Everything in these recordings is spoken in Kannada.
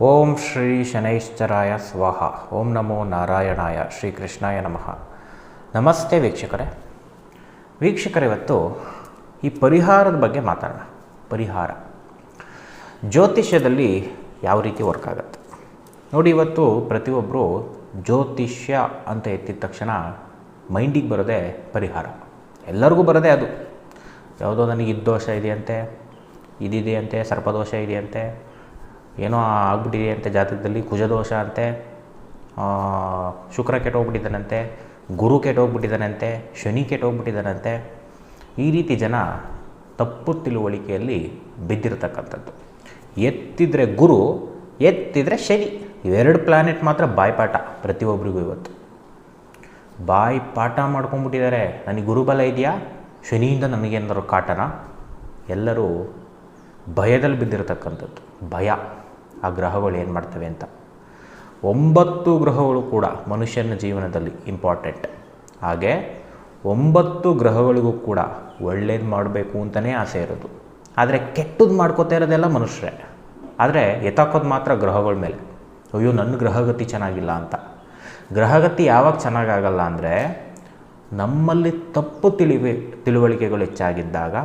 ಓಂ ಶ್ರೀ ಶನೈಶ್ಚರಾಯ ಸ್ವಾಹ. ಓಂ ನಮೋ ನಾರಾಯಣಾಯ ಶ್ರೀ ಕೃಷ್ಣಾಯ ನಮಃ. ನಮಸ್ತೆ ವೀಕ್ಷಕರೇ. ವೀಕ್ಷಕರೇ, ಇವತ್ತು ಈ ಪರಿಹಾರದ ಬಗ್ಗೆ ಮಾತಾಡೋಣ. ಪರಿಹಾರ. ಜ್ಯೋತಿಷ್ಯದಲ್ಲಿ ಯಾವ ರೀತಿ ವರ್ಕ್ ಆಗುತ್ತೆ? ನೋಡಿ, ಇವತ್ತು ಪ್ರತಿಯೊಬ್ಬರು ಜ್ಯೋತಿಷ್ಯ ಅಂತ ಎತ್ತಿದ ತಕ್ಷಣ ಮೈಂಡಿಗೆ ಬರೋದೇ ಪರಿಹಾರ. ಎಲ್ಲರಿಗೂ ಬರೋದೇ ಅದು. ಯಾವುದೋ ನನಗೆ ಇದು ದೋಷ ಇದೆಯಂತೆ, ಇದಿದೆಯಂತೆ, ಸರ್ಪದೋಷ ಇದೆಯಂತೆ ಏನೋ ಆಗ್ಬಿಟ್ಟಿದೆ ಅಂತ ಜಾತಕದಲ್ಲಿ ಕುಜದೋಷ ಅಂತೆ ಶುಕ್ರ ಕೆಟ್ಟೋಗ್ಬಿಟ್ಟಿದ್ದಾನಂತೆ, ಗುರು ಕೆಟ್ಟೋಗ್ಬಿಟ್ಟಿದ್ದಾನಂತೆ, ಶನಿ ಕೆಟ್ಟೋಗ್ಬಿಟ್ಟಿದ್ದಾನಂತೆ. ಈ ರೀತಿ ಜನ ತಪ್ಪು ತಿಳುವಳಿಕೆಯಲ್ಲಿ ಬಿದ್ದಿರತಕ್ಕಂಥದ್ದು. ಎತ್ತಿದರೆ ಗುರು, ಎತ್ತಿದರೆ ಶನಿ. ಇವೆರಡು ಪ್ಲಾನೆಟ್ ಮಾತ್ರ ಬಾಯ್ಪಾಠ ಪ್ರತಿಯೊಬ್ಬರಿಗೂ ಇವತ್ತು. ಬಾಯಿ ಪಾಠ ಮಾಡ್ಕೊಂಡ್ಬಿಟ್ಟಿದ್ದಾರೆ. ನನಗೆ ಗುರುಬಲ ಇದೆಯಾ? ಶನಿಯಿಂದ ನನಗೇನಾದ್ರು ಕಾಟನ? ಎಲ್ಲರೂ ಭಯದಲ್ಲಿ ಬಿದ್ದಿರತಕ್ಕಂಥದ್ದು. ಭಯ. ಆ ಗ್ರಹಗಳು ಏನು ಮಾಡ್ತವೆ ಅಂತ? ಒಂಬತ್ತು ಗ್ರಹಗಳು ಕೂಡ ಮನುಷ್ಯನ ಜೀವನದಲ್ಲಿ ಇಂಪಾರ್ಟೆಂಟ್ ಹಾಗೆ ಒಂಬತ್ತು ಗ್ರಹಗಳಿಗೂ ಕೂಡ ಒಳ್ಳೇದು ಮಾಡಬೇಕು ಅಂತಲೇ ಆಸೆ ಇರೋದು. ಆದರೆ ಕೆಟ್ಟದ್ದು ಮಾಡ್ಕೋತಾ ಇರೋದೆಲ್ಲ ಮನುಷ್ಯರೇ. ಆದರೆ ಎತ್ತಾಕೋದು ಮಾತ್ರ ಗ್ರಹಗಳ ಮೇಲೆ. ಅಯ್ಯೋ ನನ್ನ ಗ್ರಹಗತಿ ಚೆನ್ನಾಗಿಲ್ಲ ಅಂತ. ಗ್ರಹಗತಿ ಯಾವಾಗ ಚೆನ್ನಾಗಾಗಲ್ಲ ಅಂದರೆ ನಮ್ಮಲ್ಲಿ ತಪ್ಪು ತಿಳಿವೆ, ತಿಳುವಳಿಕೆಗಳು ಹೆಚ್ಚಾಗಿದ್ದಾಗ,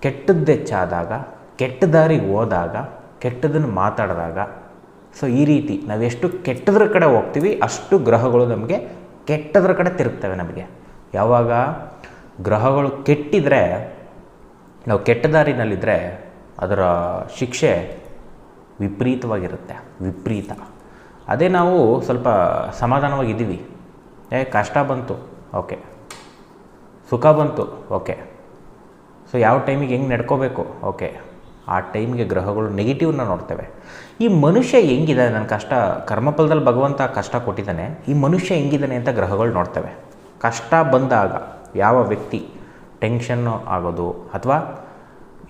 ಕೆಟ್ಟದ್ದು ಹೆಚ್ಚಾದಾಗ, ಕೆಟ್ಟ ದಾರಿಗೆ ಹೋದಾಗ ಕೆಟ್ಟದನ್ನು ಮಾತಾಡಿದಾಗ, ಸೊ ಈ ರೀತಿ ನಾವೆಷ್ಟು ಕೆಟ್ಟದ್ರ ಕಡೆ ಹೋಗ್ತೀವಿ, ಅಷ್ಟು ಗ್ರಹಗಳು ನಮಗೆ ಕೆಟ್ಟದ್ರ ಕಡೆ ತಿರುಗ್ತವೆ ನಮಗೆ. ಯಾವಾಗ ಗ್ರಹಗಳು ಕೆಟ್ಟಿದ್ರೆ, ನಾವು ಕೆಟ್ಟ ದಾರಿನಲ್ಲಿದ್ದರೆ ಅದರ ಶಿಕ್ಷೆ ವಿಪರೀತವಾಗಿರುತ್ತೆ, ವಿಪರೀತ. ಅದೇ ನಾವು ಸ್ವಲ್ಪ ಸಮಾಧಾನವಾಗಿದ್ದೀವಿ. ಏ, ಕಷ್ಟ ಬಂತು, ಓಕೆ. ಸುಖ ಬಂತು, ಓಕೆ. ಸೊ ಯಾವ ಟೈಮಿಗೆ ಹೆಂಗೆ ನಡ್ಕೋಬೇಕು, ಓಕೆ. ಆ ಟೈಮ್ಗೆ ಗ್ರಹಗಳು ನೆಗೆಟಿವ್ನ ನೋಡ್ತೇವೆ. ಈ ಮನುಷ್ಯ ಹೆಂಗಿದ್ದಾನೆ ನನ್ನ ಕಷ್ಟ, ಕರ್ಮಫಲದಲ್ಲಿ ಭಗವಂತ ಕಷ್ಟ ಕೊಟ್ಟಿದ್ದಾನೆ. ಈ ಮನುಷ್ಯ ಹೆಂಗಿದ್ದಾನೆ ಅಂತ ಗ್ರಹಗಳು ನೋಡ್ತೇವೆ. ಕಷ್ಟ ಬಂದಾಗ ಯಾವ ವ್ಯಕ್ತಿ ಟೆನ್ಷನ್ನು ಆಗೋದು ಅಥವಾ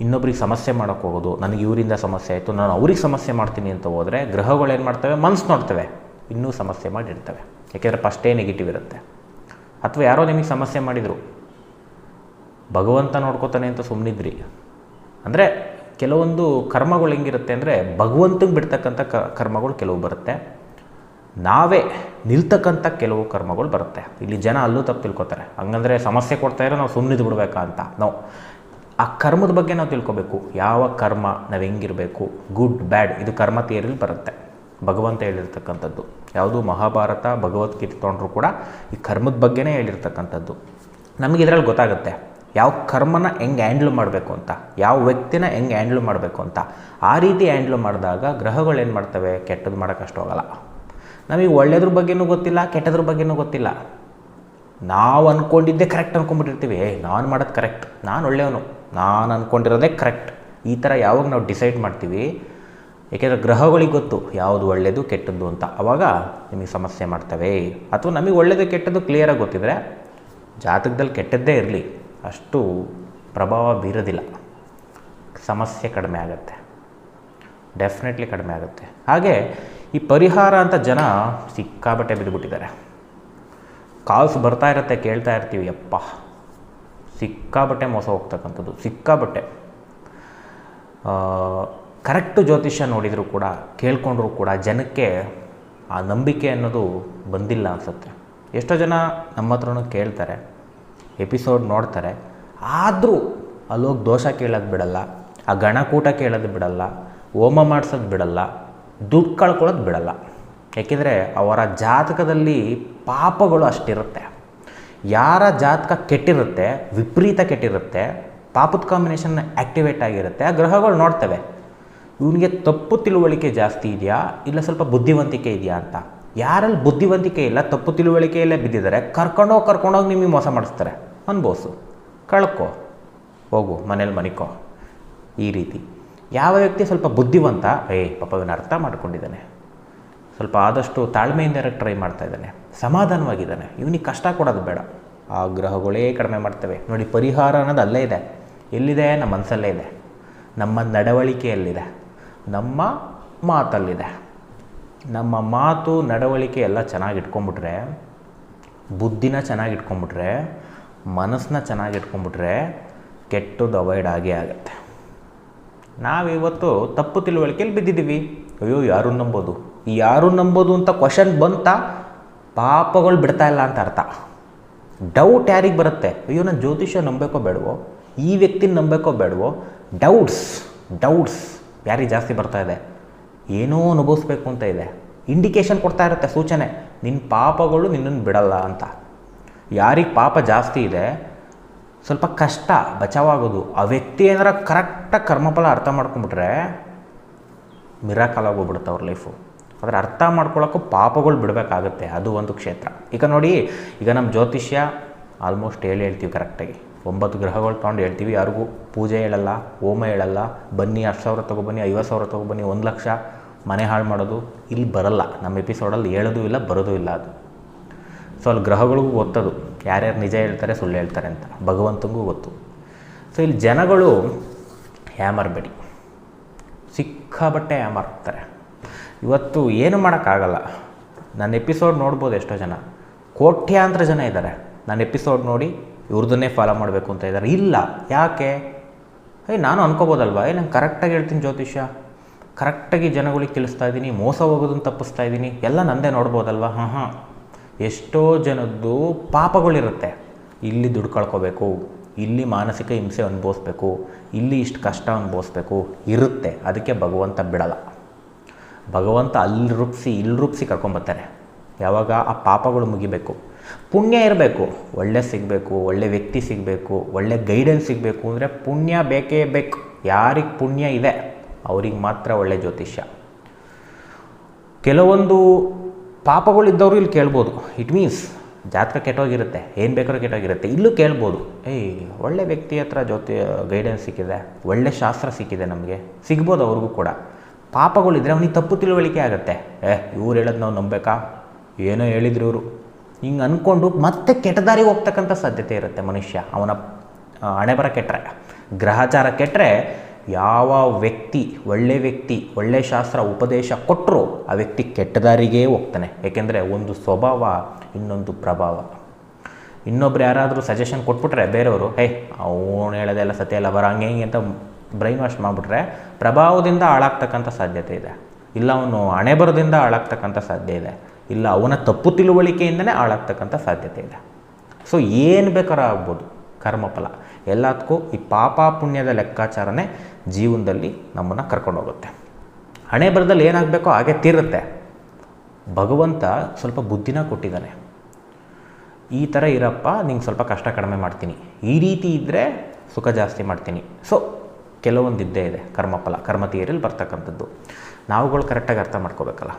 ಇನ್ನೊಬ್ರಿಗೆ ಸಮಸ್ಯೆ ಮಾಡೋಕ್ಕೆ ಹೋಗೋದು, ನನಗೆ ಇವರಿಂದ ಸಮಸ್ಯೆ ಆಯಿತು, ನಾನು ಅವ್ರಿಗೆ ಸಮಸ್ಯೆ ಮಾಡ್ತೀನಿ ಅಂತ ಹೋದರೆ ಗ್ರಹಗಳು ಏನು ಮಾಡ್ತವೆ? ಮನಸ್ಸು ನೋಡ್ತವೆ. ಇನ್ನೂ ಸಮಸ್ಯೆ ಮಾಡಿರ್ತವೆ ಯಾಕೆಂದರೆ ಫಸ್ಟೇ ನೆಗೆಟಿವ್ ಇರುತ್ತೆ. ಅಥವಾ ಯಾರೋ ನಿಮಗೆ ಸಮಸ್ಯೆ ಮಾಡಿದರು. ಭಗವಂತ ನೋಡ್ಕೋತಾನೆ ಅಂತ ಸುಮ್ಮನಿದ್ರಿ ಅಂದರೆ ಕೆಲವೊಂದು ಕರ್ಮಗಳು ಹೆಂಗಿರುತ್ತೆ ಅಂದರೆ ಭಗವಂತಂಗೆ ಬಿಡ್ತಕ್ಕಂಥ ಕರ್ಮಗಳು ಕೆಲವು ಬರುತ್ತೆ. ನಾವೇ ನಿಲ್ತಕ್ಕಂಥ ಕೆಲವು ಕರ್ಮಗಳು ಬರುತ್ತೆ. ಇಲ್ಲಿ ಜನ ಅಲ್ಲೂ ತಪ್ಪು ತಿಳ್ಕೊತಾರೆ. ಹಂಗಂದರೆ ಸಮಸ್ಯೆ ಕೊಡ್ತಾ ಇರೋ ನಾವು ಸುಮ್ಮನಿದ್ದು ಬಿಡ್ಬೇಕಾ ಅಂತ? ನಾವು ಆ ಕರ್ಮದ ಬಗ್ಗೆ ನಾವು ತಿಳ್ಕೊಬೇಕು. ಯಾವ ಕರ್ಮ ನಾವು ಹೆಂಗಿರಬೇಕು? ಗುಡ್ ಬ್ಯಾಡ್ ಇದು ಕರ್ಮ ಥಿಯರಿಲಿ ಬರುತ್ತೆ. ಭಗವಂತ ಹೇಳಿರ್ತಕ್ಕಂಥದ್ದು. ಯಾವುದು? ಮಹಾಭಾರತ, ಭಗವದ್ಗೀತೆ ತೊಗೊಂಡ್ರು ಕೂಡ ಈ ಕರ್ಮದ ಬಗ್ಗೆನೇ ಹೇಳಿರ್ತಕ್ಕಂಥದ್ದು. ನಮಗೆ ಇದರಲ್ಲಿ ಗೊತ್ತಾಗುತ್ತೆ. ಯಾವ ಕರ್ಮನ ಹೆಂಗೆ ಹ್ಯಾಂಡ್ಲ್ ಮಾಡಬೇಕು ಅಂತ, ಯಾವ ವ್ಯಕ್ತಿನ ಹೆಂಗೆ ಹ್ಯಾಂಡ್ಲ್ ಮಾಡಬೇಕು ಅಂತ, ಆ ರೀತಿ ಹ್ಯಾಂಡ್ಲ್ ಮಾಡಿದಾಗ ಗ್ರಹಗಳು ಏನು ಮಾಡ್ತವೆ? ಕೆಟ್ಟದ್ದು ಮಾಡೋಕ್ಕಷ್ಟು ಹೋಗಲ್ಲ. ನಮಗೆ ಒಳ್ಳೆಯದ್ರ ಬಗ್ಗೆನೂ ಗೊತ್ತಿಲ್ಲ, ಕೆಟ್ಟದ್ರ ಬಗ್ಗೆನೂ ಗೊತ್ತಿಲ್ಲ. ನಾವು ಅಂದ್ಕೊಂಡಿದ್ದೇ ಕರೆಕ್ಟ್ ಅಂದ್ಕೊಂಡ್ಬಿಟ್ಟಿರ್ತೀವಿ ಏ ನಾನು ಮಾಡೋದು ಕರೆಕ್ಟ್ ನಾನು ಒಳ್ಳೆಯವನು. ನಾನು ಅಂದ್ಕೊಂಡಿರೋದೇ ಕರೆಕ್ಟ್ ಈ ಥರ ಯಾವಾಗ ನಾವು ಡಿಸೈಡ್ ಮಾಡ್ತೀವಿ? ಏಕೆಂದರೆ ಗ್ರಹಗಳಿಗೆ ಗೊತ್ತು, ಯಾವುದು ಒಳ್ಳೆಯದು ಕೆಟ್ಟದ್ದು ಅಂತ. ಆವಾಗ ನಿಮಗೆ ಸಮಸ್ಯೆ ಮಾಡ್ತವೆ. ಅಥವಾ ನಮಗೆ ಒಳ್ಳೆಯದು ಕೆಟ್ಟದ್ದು ಕ್ಲಿಯರಾಗಿ ಗೊತ್ತಿದ್ರೆ ಜಾತಕದಲ್ಲಿ ಕೆಟ್ಟದ್ದೇ ಇರಲಿ. ಅಷ್ಟು ಪ್ರಭಾವ ಬೀರೋದಿಲ್ಲ. ಸಮಸ್ಯೆ ಕಡಿಮೆ ಆಗುತ್ತೆ. ಡೆಫಿನೆಟ್ಲಿ ಕಡಿಮೆ ಆಗುತ್ತೆ. ಹಾಗೆ ಈ ಪರಿಹಾರ ಅಂತ ಜನ ಸಿಕ್ಕಾಬಟ್ಟೆ ಬಿದ್ದುಬಿಟ್ಟಿದ್ದಾರೆ ಕಾಲ್ಸ್ ಬರ್ತಾ ಇರುತ್ತೆ, ಕೇಳ್ತಾ ಇರ್ತೀವಿ ಅಪ್ಪ ಸಿಕ್ಕಾಬಟ್ಟೆ ಮೋಸ ಹೋಗ್ತಕ್ಕಂಥದ್ದು ಸಿಕ್ಕಾಬಟ್ಟೆ ಕರೆಕ್ಟು ಜ್ಯೋತಿಷ್ಯ ನೋಡಿದರೂ ಕೂಡ, ಕೇಳ್ಕೊಂಡ್ರೂ ಕೂಡ ಜನಕ್ಕೆ ಆ ನಂಬಿಕೆ ಅನ್ನೋದು ಬಂದಿಲ್ಲ ಅನಿಸುತ್ತೆ. ಎಷ್ಟೋ ಜನ ನಮ್ಮ ಹತ್ರನೂ ಕೇಳ್ತಾರೆ ಎಪಿಸೋಡ್ ನೋಡ್ತಾರೆ, ಆದರೂ ಅಲ್ಲೋಗಿ ದೋಷ ಕೇಳೋದು ಬಿಡಲ್ಲ, ಆ ಗಣಕೂಟ ಕೇಳೋದು ಬಿಡಲ್ಲ, ಹೋಮ ಮಾಡಿಸೋದು ಬಿಡಲ್ಲ, ದುಡ್ಡು ಕಳ್ಕೊಳ್ಳೋದು ಬಿಡಲ್ಲ. ಏಕೆಂದರೆ ಅವರ ಜಾತಕದಲ್ಲಿ ಪಾಪಗಳು ಅಷ್ಟಿರುತ್ತೆ. ಯಾರ ಜಾತಕ ಕೆಟ್ಟಿರುತ್ತೆ, ವಿಪರೀತ ಕೆಟ್ಟಿರುತ್ತೆ, ಪಾಪದ ಕಾಂಬಿನೇಷನ್ ಆ್ಯಕ್ಟಿವೇಟ್ ಆಗಿರುತ್ತೆ, ಆ ಗ್ರಹಗಳು ನೋಡ್ತವೆ. ಇವನಿಗೆ ತಪ್ಪು ತಿಳುವಳಿಕೆ ಜಾಸ್ತಿ ಇದೆಯಾ, ಇಲ್ಲ ಸ್ವಲ್ಪ ಬುದ್ಧಿವಂತಿಕೆ ಇದೆಯಾ ಅಂತ? ಯಾರಲ್ಲಿ ಬುದ್ಧಿವಂತಿಕೆ ಇಲ್ಲ, ತಪ್ಪು ತಿಳುವಳಿಕೆಯಲ್ಲೇ ಬಿದ್ದಿದ್ದಾರೆ ಕರ್ಕೊಂಡೋಗಿ ಕರ್ಕೊಂಡೋಗಿ ನಿಮಗೆ ಮೋಸ ಮಾಡಿಸ್ತಾರೆ. ಅನ್ಬೋಸು ಕಳ್ಕೊ. ಹೋಗು, ಮನೇಲಿ ಮನಿಕೋ. ಈ ರೀತಿ. ಯಾವ ವ್ಯಕ್ತಿ ಸ್ವಲ್ಪ ಬುದ್ಧಿವಂತ ಏಯ್ ಪಾಪ ಇವನು ಅರ್ಥ ಮಾಡ್ಕೊಂಡಿದ್ದಾನೆ. ಸ್ವಲ್ಪ ಆದಷ್ಟು ತಾಳ್ಮೆಯಿಂದ ಟ್ರೈ ಮಾಡ್ತಾ ಇದ್ದಾನೆ. ಸಮಾಧಾನವಾಗಿದ್ದಾನೆ. ಇವನಿಗೆ ಕಷ್ಟ ಕೊಡೋದು ಬೇಡ. ಆ ಗ್ರಹಗಳೇ ಕಡಿಮೆ ಮಾಡ್ತವೆ. ನೋಡಿ, ಪರಿಹಾರ ಅನ್ನೋದು ಅಲ್ಲೇ ಇದೆ. ಎಲ್ಲಿದೆ? ನಮ್ಮ ಮನಸ್ಸಲ್ಲೇ ಇದೆ. ನಮ್ಮ ನಡವಳಿಕೆಯಲ್ಲಿದೆ. ನಮ್ಮ ಮಾತಲ್ಲಿದೆ. ನಮ್ಮ ಮಾತು, ನಡವಳಿಕೆ ಎಲ್ಲ ಚೆನ್ನಾಗಿ ಇಟ್ಕೊಂಬಿಟ್ರೆ ಬುದ್ಧಿನ ಚೆನ್ನಾಗಿ ಇಟ್ಕೊಂಬಿಟ್ರೆ ಮನಸ್ಸನ್ನ ಚೆನ್ನಾಗಿ ಇಟ್ಕೊಂಬಿಟ್ರೆ ಕೆಟ್ಟದ್ದು ಅವಾಯ್ಡ್ ಆಗೇ ಆಗುತ್ತೆ. ನಾವಿವತ್ತು ತಪ್ಪು ತಿಳುವಳಿಕೆಯಲ್ಲಿ ಬಿದ್ದಿದ್ದೀವಿ. ಅಯ್ಯೋ, ಯಾರು ನಂಬೋದು? ಯಾರು ನಂಬೋದು ಅಂತ ಕ್ವಶನ್ ಬಂತ, ಪಾಪಗಳು ಬಿಡ್ತಾ ಇಲ್ಲ ಅಂತ ಅರ್ಥ. ಡೌಟ್ ಯಾರಿಗೆ ಬರುತ್ತೆ? ಅಯ್ಯೋ, ನಾನು ಜ್ಯೋತಿಷ್ಯ ನಂಬೇಕೋ ಬೇಡವೋ? ಈ ವ್ಯಕ್ತಿನ ನಂಬೇಕೋ ಬೇಡವೋ? ಡೌಟ್ಸ್ ಡೌಟ್ಸ್ ಯಾರಿಗೆ ಜಾಸ್ತಿ ಬರ್ತಾ ಇದೆ? ಏನೋ ಅನುಭವಿಸ್ಬೇಕು ಅಂತ ಇದೆ. ಇಂಡಿಕೇಶನ್ ಕೊಡ್ತಾ ಇರುತ್ತೆ, ಸೂಚನೆ. ನಿನ್ನ ಪಾಪಗಳು ನಿನ್ನನ್ನು ಬಿಡಲ್ಲ ಅಂತ. ಯಾರಿಗೆ ಪಾಪ ಜಾಸ್ತಿ ಇದೆ, ಸ್ವಲ್ಪ ಕಷ್ಟ, ಬಚಾವಾಗೋದು. ಆ ವ್ಯಕ್ತಿ ಏನಾರ ಕರೆಕ್ಟಾಗಿ ಕರ್ಮಫಲ ಅರ್ಥ ಮಾಡ್ಕೊಂಬಿಟ್ರೆ ಮಿರಾಕಲ್ ಆಗೋಗ್ಬಿಡುತ್ತೆ ಅವ್ರ ಲೈಫು ಆದರೆ ಅರ್ಥ ಮಾಡ್ಕೊಳ್ಳೋಕ್ಕೂ ಪಾಪಗಳು ಬಿಡಬೇಕಾಗುತ್ತೆ. ಅದು ಒಂದು ಕ್ಷೇತ್ರ. ಈಗ ನೋಡಿ, ಈಗ ನಮ್ಮ ಜ್ಯೋತಿಷ್ಯ ಆಲ್ಮೋಸ್ಟ್ ಹೇಳಿ ಹೇಳ್ತೀವಿ ಕರೆಕ್ಟಾಗಿ ಒಂಬತ್ತು ಗ್ರಹಗಳು ತೊಗೊಂಡು ಹೇಳ್ತೀವಿ. ಯಾರಿಗೂ ಪೂಜೆ ಹೇಳಲ್ಲ, ಹೋಮ ಹೇಳಲ್ಲ. ಬನ್ನಿ, ಹತ್ತು ಸಾವಿರ ತೊಗೊಬನ್ನಿ ಐವತ್ತು ಸಾವಿರ ತೊಗೊಬನ್ನಿ ಒಂದು ಲಕ್ಷ ಮನೆ ಹಾಳು ಮಾಡೋದು ಇಲ್ಲಿ ಬರಲ್ಲ. ನಮ್ಮ ಎಪಿಸೋಡಲ್ಲಿ ಹೇಳೋದೂ ಇಲ್ಲ, ಬರೋದು ಇಲ್ಲ ಅದು. ಸೊ ಅಲ್ಲಿ ಗ್ರಹಗಳಿಗೂ ಗೊತ್ತದು. ಯಾರ್ಯಾರು ನಿಜ ಹೇಳ್ತಾರೆ, ಸುಳ್ಳು ಹೇಳ್ತಾರೆ ಅಂತ. ಭಗವಂತನಿಗೂ ಗೊತ್ತು. ಸೊ ಇಲ್ಲಿ ಜನಗಳು ಹ್ಯಾಮರ್ಬೇಡಿ ಸಿಕ್ಕಾಬಟ್ಟೆ ಹ್ಯಾಮರ್ತಾರೆ ಇವತ್ತು ಏನು ಮಾಡೋಕ್ಕಾಗಲ್ಲ. ನನ್ನ ಎಪಿಸೋಡ್ ನೋಡ್ಬೋದು ಎಷ್ಟೋ ಜನ. ಕೋಟ್ಯಾಂತರ ಜನ ಇದ್ದಾರೆ. ನನ್ನ ಎಪಿಸೋಡ್ ನೋಡಿ ಇವ್ರದನ್ನೇ ಫಾಲೋ ಮಾಡಬೇಕು ಅಂತ ಇದ್ದಾರೆ ಇಲ್ಲ. ಯಾಕೆ? ಏಯ್ ನಾನು ಅನ್ಕೋಬೋದಲ್ವಾ? ಏ, ನಂಗೆ ಕರೆಕ್ಟಾಗಿ ಹೇಳ್ತೀನಿ ಜ್ಯೋತಿಷ್ಯ. ಕರೆಕ್ಟಾಗಿ ಜನಗಳಿಗೆ ತಿಳಿಸ್ತಾ ಇದ್ದೀನಿ, ಮೋಸ ಹೋಗೋದನ್ನು ತಪ್ಪಿಸ್ತಾ ಇದ್ದೀನಿ. ಎಲ್ಲ ನಂದೇ ನೋಡ್ಬೋದಲ್ವ? ಹಾಂ ಹಾಂ ಎಷ್ಟೋ ಜನದ್ದು ಪಾಪಗಳಿರುತ್ತೆ. ಇಲ್ಲಿ ದುಡ್ಡು ಕಳ್ಕೊಬೇಕು, ಇಲ್ಲಿ ಮಾನಸಿಕ ಹಿಂಸೆ ಅನುಭವಿಸ್ಬೇಕು, ಇಲ್ಲಿ ಇಷ್ಟು ಕಷ್ಟ ಅನುಭವಿಸ್ಬೇಕು. ಇರುತ್ತೆ. ಅದಕ್ಕೆ ಭಗವಂತ ಬಿಡಲ್ಲ. ಭಗವಂತ ಅಲ್ಲಿ ರೂಪಿಸಿ, ಇಲ್ಲಿ ರೂಪಿಸಿ ಕರ್ಕೊಂಬರ್ತಾರೆ ಯಾವಾಗ? ಆ ಪಾಪಗಳು ಮುಗಿಬೇಕು. ಪುಣ್ಯ ಇರಬೇಕು. ಒಳ್ಳೆ ಸಿಗಬೇಕು, ಒಳ್ಳೆ ವ್ಯಕ್ತಿ ಸಿಗಬೇಕು, ಒಳ್ಳೆ ಗೈಡೆನ್ಸ್ ಸಿಗಬೇಕು ಅಂದರೆ ಪುಣ್ಯ ಬೇಕೇ ಬೇಕು. ಯಾರಿಗೆ ಪುಣ್ಯ ಇದೆ, ಅವ್ರಿಗೆ ಮಾತ್ರ ಒಳ್ಳೆ ಜ್ಯೋತಿಷ್ಯ. ಕೆಲವೊಂದು ಪಾಪಗಳಿದ್ದವರು ಇಲ್ಲಿ ಕೇಳ್ಬೋದು. ಇಟ್ ಮೀನ್ಸ್ ಜಾತಕ ಕೆಟ್ಟೋಗಿರುತ್ತೆ, ಏನು ಬೇಕಾದ್ರೂ ಕೆಟ್ಟೋಗಿರುತ್ತೆ. ಇಲ್ಲೂ ಕೇಳ್ಬೋದು. ಏಯ್, ಒಳ್ಳೆ ವ್ಯಕ್ತಿ ಹತ್ರ ಜ್ಯೋತಿ ಗೈಡೆನ್ಸ್ ಸಿಕ್ಕಿದೆ, ಒಳ್ಳೆ ಶಾಸ್ತ್ರ ಸಿಕ್ಕಿದೆ ನಮಗೆ. ಸಿಗ್ಬೋದು ಅವ್ರಿಗೂ ಕೂಡ. ಪಾಪಗಳಿದ್ರೆ ಅವನಿಗೆ ತಪ್ಪು ತಿಳುವಳಿಕೆ ಆಗುತ್ತೆ. ಏ, ಇವ್ರು ಹೇಳೋದು ನಾವು ನಂಬಬೇಕಾ ಏನೋ ಹೇಳಿದ್ರು ಇವರು. ಹಿಂಗೆ ಅಂದ್ಕೊಂಡು ಮತ್ತೆ ಕೆಟ್ಟದಾರಿಗೆ ಹೋಗ್ತಕ್ಕಂಥ ಸಾಧ್ಯತೆ ಇರುತ್ತೆ ಮನುಷ್ಯ. ಅವನ ಹಣೆಬರ ಹಣೆ ಬರ ಕೆಟ್ಟರೆ ಗ್ರಹಚಾರ ಕೆಟ್ಟರೆ ಯಾವ ವ್ಯಕ್ತಿ, ಒಳ್ಳೆ ವ್ಯಕ್ತಿ, ಒಳ್ಳೆ ಶಾಸ್ತ್ರ, ಉಪದೇಶ ಕೊಟ್ಟರು ಆ ವ್ಯಕ್ತಿ ಕೆಟ್ಟದಾರಿಗೆ ಹೋಗ್ತಾನೆ. ಏಕೆಂದರೆ ಒಂದು ಸ್ವಭಾವ, ಇನ್ನೊಂದು ಪ್ರಭಾವ. ಇನ್ನೊಬ್ರು ಯಾರಾದರೂ ಸಜೆಷನ್ ಕೊಟ್ಬಿಟ್ರೆ ಬೇರೆಯವರು, ಹೇ, ಅವನು ಹೇಳೋದೆಲ್ಲ ಸತ್ಯ ಎಲ್ಲ ಬರ, ಹಂಗೆ ಹಿಂಗೆ ಅಂತ ಬ್ರೈನ್ ವಾಶ್ ಮಾಡಿಬಿಟ್ರೆ ಪ್ರಭಾವದಿಂದ ಹಾಳಾಗ್ತಕ್ಕಂಥ ಸಾಧ್ಯತೆ ಇದೆ. ಇಲ್ಲ, ಅವನು ಹಣೆಬರದಿಂದ ಹಾಳಾಗ್ತಕ್ಕಂಥ ಸಾಧ್ಯ ಇದೆ. ಇಲ್ಲ, ಅವನ ತಪ್ಪು ತಿಳುವಳಿಕೆಯಿಂದನೇ ಹಾಳಾಗ್ತಕ್ಕಂಥ ಸಾಧ್ಯತೆ ಇದೆ. ಸೊ ಏನು ಬೇಕಾದ್ರೂ ಆಗ್ಬೋದು, ಕರ್ಮಫಲ. ಎಲ್ಲದಕ್ಕೂ ಈ ಪಾಪ ಪುಣ್ಯದ ಲೆಕ್ಕಾಚಾರನೇ ಜೀವನದಲ್ಲಿ ನಮ್ಮನ್ನು ಕರ್ಕೊಂಡೋಗುತ್ತೆ. ಹಣೆ ಬರದಲ್ಲಿ ಏನಾಗಬೇಕೋ ಹಾಗೆ ತೀರುತ್ತೆ. ಭಗವಂತ ಸ್ವಲ್ಪ ಬುದ್ಧಿನ ಕೊಟ್ಟಿದ್ದಾನೆ. ಈ ಥರ ಇರಪ್ಪ, ನಿಂಗೆ ಸ್ವಲ್ಪ ಕಷ್ಟ ಕಡಿಮೆ ಮಾಡ್ತೀನಿ. ಈ ರೀತಿ ಇದ್ದರೆ ಸುಖ ಜಾಸ್ತಿ ಮಾಡ್ತೀನಿ. ಸೊ ಕೆಲವೊಂದು ಇದ್ದೇ ಇದೆ ಕರ್ಮಫಲ, ಕರ್ಮ ಥಿಯರಿಯಲ್ಲಿ ಬರ್ತಕ್ಕಂಥದ್ದು. ನಾವುಗಳು ಕರೆಕ್ಟಾಗಿ ಅರ್ಥ ಮಾಡ್ಕೋಬೇಕಲ್ಲ.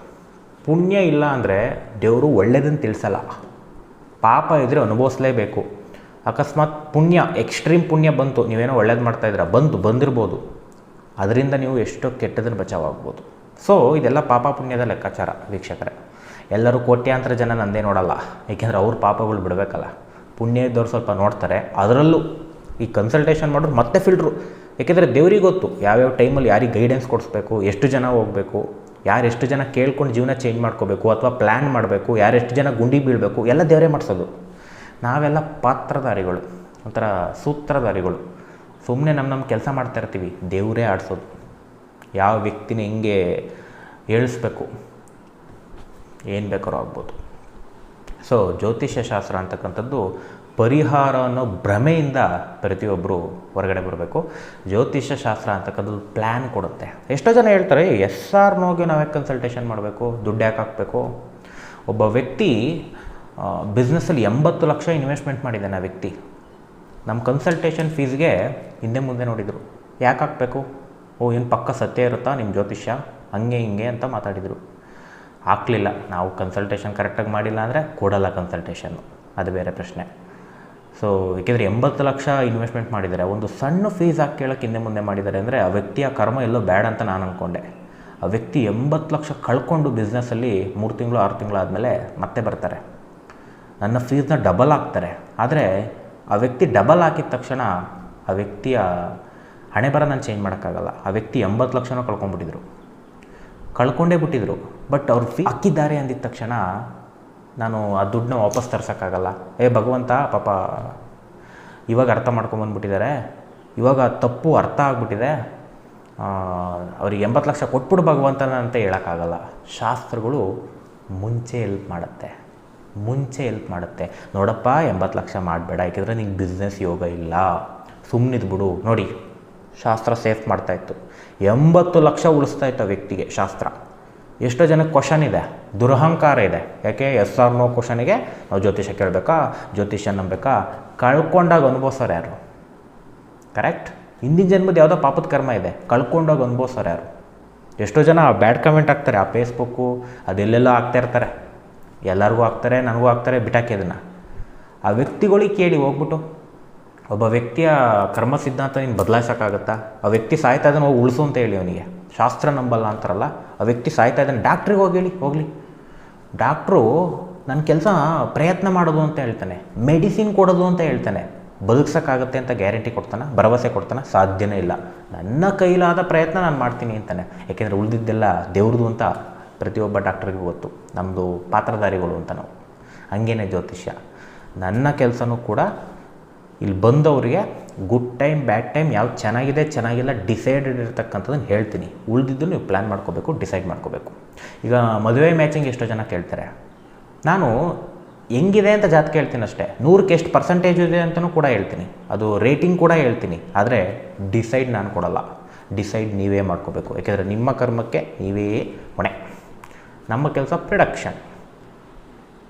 ಪುಣ್ಯ ಇಲ್ಲ ಅಂದರೆ ದೇವರು ಒಳ್ಳೆಯದನ್ನು ತಿಳಿಸಲ್ಲ. ಪಾಪ ಇದ್ದರೆ ಅನುಭವಿಸಲೇಬೇಕು. ಅಕಸ್ಮಾತ್ ಪುಣ್ಯ ಎಕ್ಸ್ಟ್ರೀಮ್ ಪುಣ್ಯ ಬಂತು, ನೀವೇನೋ ಒಳ್ಳೇದು ಮಾಡ್ತಾಯಿದ್ದೀರಾ ಬಂತು, ಬಂದಿರ್ಬೋದು. ಅದರಿಂದ ನೀವು ಎಷ್ಟೋ ಕೆಟ್ಟದನ್ನು ಬಚಾವಾಗ್ಬೋದು ಸೊ ಇದೆಲ್ಲ ಪಾಪ ಪುಣ್ಯದ ಲೆಕ್ಕಾಚಾರ ವೀಕ್ಷಕರೇ. ಎಲ್ಲರೂ ಕೋಟ್ಯಾಂತರ ಜನ ನಂದೇ ನೋಡಲ್ಲ, ಏಕೆಂದರೆ ಅವ್ರ ಪಾಪಗಳು ಬಿಡಬೇಕಲ್ಲ. ಪುಣ್ಯ ಇದ್ದವ್ರು ಸ್ವಲ್ಪ ನೋಡ್ತಾರೆ, ಅದರಲ್ಲೂ ಈ ಕನ್ಸಲ್ಟೇಷನ್ ಮಾಡೋರು ಮತ್ತೆ ಫಿಲ್ಟ್ರು ಏಕೆಂದರೆ ದೇವ್ರಿಗೆ ಗೊತ್ತು, ಯಾವ್ಯಾವ ಟೈಮಲ್ಲಿ ಯಾರಿಗೆ ಗೈಡೆನ್ಸ್ ಕೊಡಿಸ್ಬೇಕು, ಎಷ್ಟು ಜನ ಹೋಗಬೇಕು ಯಾರು ಎಷ್ಟು ಜನ ಕೇಳ್ಕೊಂಡು ಜೀವನ ಚೇಂಜ್ ಮಾಡ್ಕೋಬೇಕು ಅಥವಾ ಪ್ಲ್ಯಾನ್ ಮಾಡಬೇಕು, ಯಾರು ಎಷ್ಟು ಜನ ಗುಂಡಿ ಬೀಳಬೇಕು, ಎಲ್ಲ ದೇವರೇ ಮಾಡಿಸೋದು. ನಾವೆಲ್ಲ ಪಾತ್ರಧಾರಿಗಳು, ಒಂಥರ ಸೂತ್ರಧಾರಿಗಳು. ಸುಮ್ಮನೆ ನಮ್ಮ ನಮ್ಮ ಕೆಲಸ ಮಾಡ್ತಾ ಇರ್ತೀವಿ, ದೇವರೇ ಆಡಿಸೋದು. ಯಾವ ವ್ಯಕ್ತಿನ ಹೆಂಗೆ ಏಳಿಸ್ಬೇಕು, ಏನು ಬೇಕಾದ್ರೂ ಆಗ್ಬೋದು. ಸೊ ಜ್ಯೋತಿಷ್ಯ ಶಾಸ್ತ್ರ ಅಂತಕ್ಕಂಥದ್ದು ಪರಿಹಾರ ಅನ್ನೋ ಭ್ರಮೆಯಿಂದ ಪ್ರತಿಯೊಬ್ಬರು ಹೊರಗಡೆ ಬರಬೇಕು. ಜ್ಯೋತಿಷ್ಯ ಶಾಸ್ತ್ರ ಅಂತಕ್ಕಂಥದ್ದು ಪ್ಲ್ಯಾನ್ ಕೊಡುತ್ತೆ. ಎಷ್ಟೋ ಜನ ಹೇಳ್ತಾರೆ, ಎಸ್ ಆರ್ ನೋಗೆ ಯಾಕೆ ಕನ್ಸಲ್ಟೇಷನ್ ಮಾಡಬೇಕು? ದುಡ್ಡು ಯಾಕೆ ಹಾಕಬೇಕು? ಒಬ್ಬ ವ್ಯಕ್ತಿ ಬಿಸ್ನೆಸ್ಸಲ್ಲಿ ಎಂಬತ್ತು ಲಕ್ಷ ಇನ್ವೆಸ್ಟ್ಮೆಂಟ್ ಮಾಡಿದ್ದಾನೆ ಆ ವ್ಯಕ್ತಿ. ನಮ್ಮ ಕನ್ಸಲ್ಟೇಷನ್ ಫೀಸ್ಗೆ ಹಿಂದೆ ಮುಂದೆ ನೋಡಿದರು. ಯಾಕೆ ಹಾಕಬೇಕು? ಓ, ಏನು ಪಕ್ಕ ಸತ್ಯ ಇರುತ್ತಾ ನಿಮ್ಮ ಜ್ಯೋತಿಷ್ಯ? ಹಂಗೆ ಹಿಂಗೆ ಅಂತ ಮಾತಾಡಿದರು. ಹಾಕ್ಲಿಲ್ಲ. ನಾವು ಕನ್ಸಲ್ಟೇಷನ್ ಕರೆಕ್ಟಾಗಿ ಮಾಡಿಲ್ಲ ಅಂದರೆ ಕೊಡಲ್ಲ ಕನ್ಸಲ್ಟೇಷನ್ನು ಅದು ಬೇರೆ ಪ್ರಶ್ನೆ. ಸೊ ಏಕೆಂದರೆ ಎಂಬತ್ತು ಲಕ್ಷ ಇನ್ವೆಸ್ಟ್ಮೆಂಟ್ ಮಾಡಿದ್ದಾರೆ. ಒಂದು ಸಣ್ಣ ಫೀಸ್ ಹಾಕಿ ಕೇಳೋಕ್ಕೆ ಹಿಂದೆ ಮುಂದೆ ಮಾಡಿದ್ದಾರೆ ಅಂದರೆ ಆ ವ್ಯಕ್ತಿಯ ಕರ್ಮ ಎಲ್ಲೋ ಬೇಡ ಅಂತ ನಾನು ಅಂದ್ಕೊಂಡೆ ಆ ವ್ಯಕ್ತಿ ಎಂಬತ್ತು ಲಕ್ಷ ಕಳ್ಕೊಂಡು ಬಿಸ್ನೆಸ್ಸಲ್ಲಿ ಮೂರು ತಿಂಗಳು, ಆರು ತಿಂಗಳು ಆದಮೇಲೆ ಮತ್ತೆ ಬರ್ತಾರೆ. ನನ್ನ ಫೀಸ್ನ ಡಬಲ್ ಹಾಕ್ತಾರೆ. ಆದರೆ ಆ ವ್ಯಕ್ತಿ ಡಬಲ್ ಹಾಕಿದ ತಕ್ಷಣ ಆ ವ್ಯಕ್ತಿಯ ಹಣೆ ಬರ ನಾನು ಚೇಂಜ್ ಮಾಡೋಕ್ಕಾಗಲ್ಲ. ಆ ವ್ಯಕ್ತಿ ಎಂಬತ್ತು ಲಕ್ಷನೂ ಕಳ್ಕೊಂಡ್ಬಿಟ್ಟಿದ್ರು. ಕಳ್ಕೊಂಡೇ ಬಿಟ್ಟಿದ್ರು. ಬಟ್ ಅವ್ರು ಫೀ ಹಾಕಿದ್ದಾರೆ ಅಂದಿದ ತಕ್ಷಣ ನಾನು ಆ ದುಡ್ಡನ್ನ ವಾಪಸ್ ತರ್ಸೋಕ್ಕಾಗಲ್ಲ. ಏ, ಭಗವಂತ, ಪಾಪ, ಇವಾಗ ಅರ್ಥ ಮಾಡ್ಕೊಂಬಂದ್ಬಿಟ್ಟಿದ್ದಾರೆ ಇವಾಗ ತಪ್ಪು ಅರ್ಥ ಆಗ್ಬಿಟ್ಟಿದೆ. ಅವ್ರಿಗೆ ಎಂಬತ್ತು ಲಕ್ಷ ಕೊಟ್ಬಿಡು ಭಗವಂತನ ಅಂತ ಹೇಳೋಕ್ಕಾಗಲ್ಲ. ಶಾಸ್ತ್ರಗಳು ಮುಂಚೆ ಎಲ್ಪ್ ಮಾಡುತ್ತೆ. ಮುಂಚೆ ಎಲ್ಪ್ ಮಾಡುತ್ತೆ. ನೋಡಪ್ಪ, ಎಂಬತ್ತು ಲಕ್ಷ ಮಾಡಬೇಡ, ಯಾಕೆಂದರೆ ನಿಂಗೆ ಬಿಸ್ನೆಸ್ ಯೋಗ ಇಲ್ಲ. ಸುಮ್ಮನಿದ್ ಬಿಡು. ನೋಡಿ, ಶಾಸ್ತ್ರ ಸೇಫ್ ಮಾಡ್ತಾಯಿತ್ತು ಎಂಬತ್ತು ಲಕ್ಷ ಉಳಿಸ್ತಾ ಇತ್ತು ಆ ವ್ಯಕ್ತಿಗೆ ಶಾಸ್ತ್ರ. ಎಷ್ಟೋ ಜನಕ್ಕೆ ಕ್ವಶನ್ ಇದೆ. ದುರಹಂಕಾರ ಇದೆ. ಯಾಕೆ? ಎಸ್ ಆರ್ ನೋ ಕ್ವಶನಿಗೆ ನಾವು ಜ್ಯೋತಿಷ ಕೇಳಬೇಕಾ? ಜ್ಯೋತಿಷ್ಯ ನಂಬೇಕಾ ಕಳ್ಕೊಂಡಾಗ ಅನುಭವಿಸೋರು ಯಾರು? ಕರೆಕ್ಟ್ ಹಿಂದಿನ ಜನ್ಮದ ಯಾವುದೋ ಪಾಪದ ಕರ್ಮ ಇದೆ. ಕಳ್ಕೊಂಡಾಗ ಅನುಭವಿಸೋರು ಯಾರು? ಎಷ್ಟೋ ಜನ ಬ್ಯಾಡ್ ಕಮೆಂಟ್ ಹಾಕ್ತಾರೆ. ಆ ಫೇಸ್ಬುಕ್ಕು ಅದೆಲ್ಲೆಲ್ಲ ಇರ್ತಾರೆ. ಎಲ್ಲರಿಗೂ ಹಾಕ್ತಾರೆ, ನನಗೂ ಹಾಕ್ತಾರೆ ಬಿಟಾಕಿ ಅದನ್ನು. ಆ ವ್ಯಕ್ತಿಗಳಿಗೆ ಕೇಳಿ ಹೋಗ್ಬಿಟ್ಟು, ಒಬ್ಬ ವ್ಯಕ್ತಿಯ ಕರ್ಮ ಸಿದ್ಧಾಂತ ನೀನು ಬದಲಾಯಿಸೋಕ್ಕಾಗತ್ತಾ? ಆ ವ್ಯಕ್ತಿ ಸಾಯ್ತಾ ಇದನ್ನು ಹೋಗಿ ಉಳಿಸು ಅಂತ ಹೇಳಿ ಅವನಿಗೆ. ಶಾಸ್ತ್ರ ನಂಬಲ್ಲ ಅಂತಾರಲ್ಲ, ಆ ವ್ಯಕ್ತಿ ಸಾಯ್ತಾ ಇದ್ದಾನೆ. ಡಾಕ್ಟ್ರಿಗೆ ಹೋಗಿ ಹೇಳಿ, ಹೋಗಲಿ. ಡಾಕ್ಟ್ರು ನನ್ನ ಕೆಲಸ ಪ್ರಯತ್ನ ಮಾಡೋದು ಅಂತ ಹೇಳ್ತಾನೆ. ಮೆಡಿಸಿನ್ ಕೊಡೋದು ಅಂತ ಹೇಳ್ತಾನೆ. ಬದುಕ್ಸೋಕ್ಕಾಗತ್ತೆ ಅಂತ ಗ್ಯಾರಂಟಿ ಕೊಡ್ತಾನೆ, ಭರವಸೆ ಕೊಡ್ತಾನೆ, ಸಾಧ್ಯನೇ ಇಲ್ಲ. ನನ್ನ ಕೈಲಾದ ಪ್ರಯತ್ನ ನಾನು ಮಾಡ್ತೀನಿ ಅಂತಾನೆ. ಯಾಕೆಂದರೆ ಉಳಿದಿದ್ದೆಲ್ಲ ದೇವ್ರದು ಅಂತ ಪ್ರತಿಯೊಬ್ಬ ಡಾಕ್ಟ್ರಿಗೂ ಗೊತ್ತು. ನಮ್ಮದು ಪಾತ್ರಧಾರಿಗಳು ಅಂತ ನಾವು. ಹಂಗೇನೆ ಜ್ಯೋತಿಷ್ಯ. ನನ್ನ ಕೆಲಸನೂ ಕೂಡ ಇಲ್ಲಿ ಬಂದವರಿಗೆ ಗುಡ್ ಟೈಮ್ ಬ್ಯಾಡ್ ಟೈಮ್ ಯಾವ್ದು ಚೆನ್ನಾಗಿದೆ, ಚೆನ್ನಾಗಿಲ್ಲ ಡಿಸೈಡೆಡ್ ಇರ್ತಕ್ಕಂಥದ್ದನ್ನು ಹೇಳ್ತೀನಿ. ಉಳಿದಿದ್ದು ನೀವು ಪ್ಲ್ಯಾನ್ ಮಾಡ್ಕೋಬೇಕು ಡಿಸೈಡ್ ಮಾಡ್ಕೋಬೇಕು. ಈಗ ಮದುವೆ ಮ್ಯಾಚಿಂಗ್ ಎಷ್ಟೋ ಜನ ಕೇಳ್ತಾರೆ. ನಾನು ಹೆಂಗಿದೆ ಅಂತ ಜಾತಕ ಹೇಳ್ತೀನಿ ಅಷ್ಟೇ. ನೂರಕ್ಕೆ ಎಷ್ಟು ಪರ್ಸೆಂಟೇಜ್ ಇದೆ ಅಂತಲೂ ಕೂಡ ಹೇಳ್ತೀನಿ. ಅದು ರೇಟಿಂಗ್ ಕೂಡ ಹೇಳ್ತೀನಿ. ಆದರೆ ಡಿಸೈಡ್ ನಾನು ಕೊಡಲ್ಲ. ಡಿಸೈಡ್ ನೀವೇ ಮಾಡ್ಕೋಬೇಕು. ಯಾಕೆಂದರೆ ನಿಮ್ಮ ಕರ್ಮಕ್ಕೆ ನೀವೇ ಹೊಣೆ. ನಮ್ಮ ಕೆಲಸ ಪ್ರೊಡಕ್ಷನ್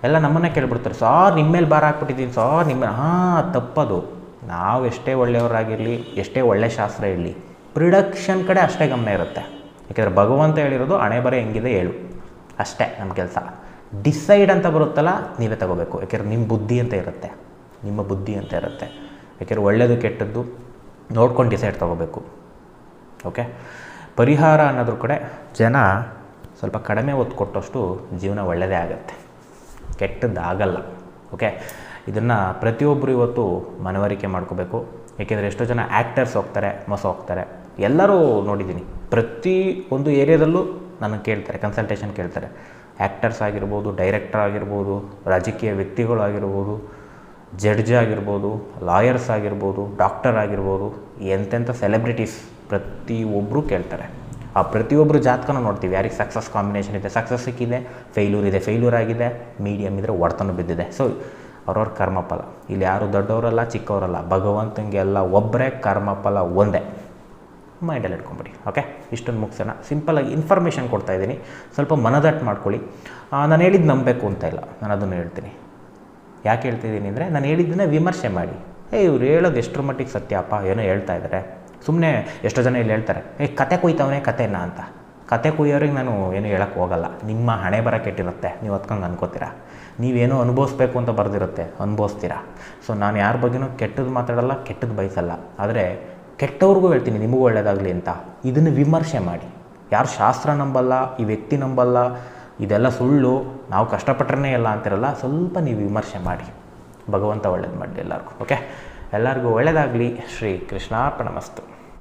ಎಲ್ಲ ನಮ್ಮನ್ನೇ ಕೇಳ್ಬಿಡ್ತಾರೆ. ಸಾರ್ ನಿಮ್ಮ ಮೇಲೆ ಭಾರ ಹಾಕ್ಬಿಟ್ಟಿದ್ದೀನಿ ಸಾರ್, ನಿಮ್ಮ ಹಾಂ, ತಪ್ಪದು. ನಾವು ಎಷ್ಟೇ ಒಳ್ಳೆಯವರಾಗಿರಲಿ, ಎಷ್ಟೇ ಒಳ್ಳೆ ಶಾಸ್ತ್ರ ಇರಲಿ ಪ್ರಿಡಕ್ಷನ್ ಕಡೆ ಅಷ್ಟೇ ಗಮನ ಇರುತ್ತೆ. ಯಾಕೆಂದರೆ ಭಗವಂತ ಹೇಳಿರೋದು ಹಣೆ ಬರ ಹೆಂಗಿದೆ ಹೇಳು. ಅಷ್ಟೇ ನಮ್ಮ ಕೆಲಸ. ಡಿಸೈಡ್ ಅಂತ ಬರುತ್ತಲ್ಲ, ನೀವೇ ತಗೋಬೇಕು. ಯಾಕೆಂದ್ರೆ ನಿಮ್ಮ ಬುದ್ಧಿ ಅಂತ ಇರುತ್ತೆ. ನಿಮ್ಮ ಬುದ್ಧಿ ಅಂತ ಇರುತ್ತೆ. ಯಾಕೆಂದ್ರೆ ಒಳ್ಳೆಯದು ಕೆಟ್ಟದ್ದು ನೋಡ್ಕೊಂಡು ಡಿಸೈಡ್ ತಗೋಬೇಕು. ಓಕೆ ಪರಿಹಾರ ಅನ್ನೋದ್ರ ಕಡೆ ಜನ ಸ್ವಲ್ಪ ಕಡಿಮೆ ಒತ್ತು ಕೊಟ್ಟಷ್ಟು ಜೀವನ ಒಳ್ಳೆಯದೇ ಆಗುತ್ತೆ. ಕೆಟ್ಟದ್ದು ಆಗಲ್ಲ ಓಕೆ ಇದನ್ನು ಪ್ರತಿಯೊಬ್ಬರು ಇವತ್ತು ಮನವರಿಕೆ ಮಾಡ್ಕೋಬೇಕು. ಏಕೆಂದರೆ ಎಷ್ಟೋ ಜನ ಆ್ಯಕ್ಟರ್ಸ್ ಹೋಗ್ತಾರೆ, ಮೊಸ ಹೋಗ್ತಾರೆ. ಎಲ್ಲರೂ ನೋಡಿದ್ದೀನಿ. ಪ್ರತಿ ಒಂದು ಏರಿಯಾದಲ್ಲೂ ನನಗೆ ಕೇಳ್ತಾರೆ ಕನ್ಸಲ್ಟೇಷನ್ ಕೇಳ್ತಾರೆ. ಆ್ಯಕ್ಟರ್ಸ್ ಆಗಿರ್ಬೋದು ಡೈರೆಕ್ಟರ್ ಆಗಿರ್ಬೋದು, ರಾಜಕೀಯ ವ್ಯಕ್ತಿಗಳು ಆಗಿರ್ಬೋದು ಜಡ್ಜ್ ಆಗಿರ್ಬೋದು ಲಾಯರ್ಸ್ ಆಗಿರ್ಬೋದು ಡಾಕ್ಟರ್ ಆಗಿರ್ಬೋದು, ಎಂತೆಂಥ ಸೆಲೆಬ್ರಿಟೀಸ್ ಪ್ರತಿಯೊಬ್ಬರು ಕೇಳ್ತಾರೆ. ಆ ಪ್ರತಿಯೊಬ್ಬರು ಜಾತಕನ ನೋಡ್ತೀವಿ. ಯಾರಿಗೆ ಸಕ್ಸಸ್ ಕಾಂಬಿನೇಷನ್ ಇದೆ ಸಕ್ಸಸ್ ಸಿಕ್ಕಿದೆ ಫೇಲ್ಯೂರ್ ಇದೆ ಫೇಲ್ಯೂರ್ ಆಗಿದೆ ಮೀಡಿಯಮ್ ಇದ್ದರೆ ಒಡ್ತನೂ ಬಿದ್ದಿದೆ. ಸೊ ಅವ್ರವ್ರ ಕರ್ಮಫಲ. ಇಲ್ಲಿ ಯಾರು ದೊಡ್ಡವರಲ್ಲ, ಚಿಕ್ಕವರಲ್ಲ. ಭಗವಂತನಿಗೆ ಎಲ್ಲ ಒಬ್ಬರೇ ಕರ್ಮಫಲ ಒಂದೇ. ಮೈಂಡಲ್ಲಿ ಇಟ್ಕೊಂಬಿಡಿ ಓಕೆ ಇಷ್ಟೊಂದು ಮುಗಿಸೋಣ. ಸಿಂಪಲಾಗಿ ಇನ್ಫಾರ್ಮೇಷನ್ ಕೊಡ್ತಾ ಇದ್ದೀನಿ. ಸ್ವಲ್ಪ ಮನದಟ್ಟು ಮಾಡ್ಕೊಳ್ಳಿ. ನಾನು ಹೇಳಿದ್ದು ನಂಬಬೇಕು ಅಂತ ಇಲ್ಲ. ನಾನು ಅದನ್ನು ಹೇಳ್ತೀನಿ. ಯಾಕೆ ಹೇಳ್ತಿದ್ದೀನಿ ಅಂದರೆ, ನಾನು ಹೇಳಿದ್ದನ್ನೇ ವಿಮರ್ಶೆ ಮಾಡಿ. ಏ, ಇವ್ರು ಹೇಳೋದು ಎಷ್ಟರ ಮಟ್ಟಿಗೆ ಸತ್ಯಪ್ಪ ಏನೋ ಹೇಳ್ತಾ ಇದ್ದಾರೆ ಸುಮ್ಮನೆ ಎಷ್ಟೋ ಜನ ಇಲ್ಲಿ ಹೇಳ್ತಾರೆ. ಏ, ಕತೆ ಕೊಯ್ತವನೇ ಕತೆನ ಅಂತ. ಕತೆ ಕುಯ್ಯೋರಿಗೆ ನಾನು ಏನು ಹೇಳೋಕ್ಕೆ ಹೋಗಲ್ಲ. ನಿಮ್ಮ ಹಣೆ ಬರ ಕೆಟ್ಟಿರುತ್ತೆ. ನೀವು ಹೊತ್ಕೊಂಡು ಅನ್ಕೋತೀರ? ನೀವೇನೋ ಅನುಭವಿಸ್ಬೇಕು ಅಂತ ಬರೆದಿರುತ್ತೆ. ಅನುಭವಿಸ್ತೀರಾ? ಸೊ ನಾನು ಯಾರ ಬಗ್ಗೆನೂ ಕೆಟ್ಟದ್ದು ಮಾತಾಡಲ್ಲ ಕೆಟ್ಟದ್ದು ಬಯಸಲ್ಲ ಆದರೆ ಕೆಟ್ಟವ್ರಿಗೂ ಹೇಳ್ತೀನಿ, ನಿಮಗೂ ಒಳ್ಳೆಯದಾಗಲಿ ಅಂತ. ಇದನ್ನು ವಿಮರ್ಶೆ ಮಾಡಿ. ಯಾರು ಶಾಸ್ತ್ರ ನಂಬಲ್ಲ, ಈ ವ್ಯಕ್ತಿ ನಂಬಲ್ಲ, ಇದೆಲ್ಲ ಸುಳ್ಳು, ನಾವು ಕಷ್ಟಪಟ್ರೇ ಇಲ್ಲ ಅಂತಿರಲ್ಲ, ಸ್ವಲ್ಪ ನೀವು ವಿಮರ್ಶೆ ಮಾಡಿ. ಭಗವಂತ ಒಳ್ಳೇದು ಮಾಡಿ ಎಲ್ಲರಿಗೂ, ಓಕೆ? ಎಲ್ಲರಿಗೂ ಒಳ್ಳೆಯದಾಗಲಿ ಶ್ರೀ ಕೃಷ್ಣಾರ್ಪಣ ಮಸ್ತು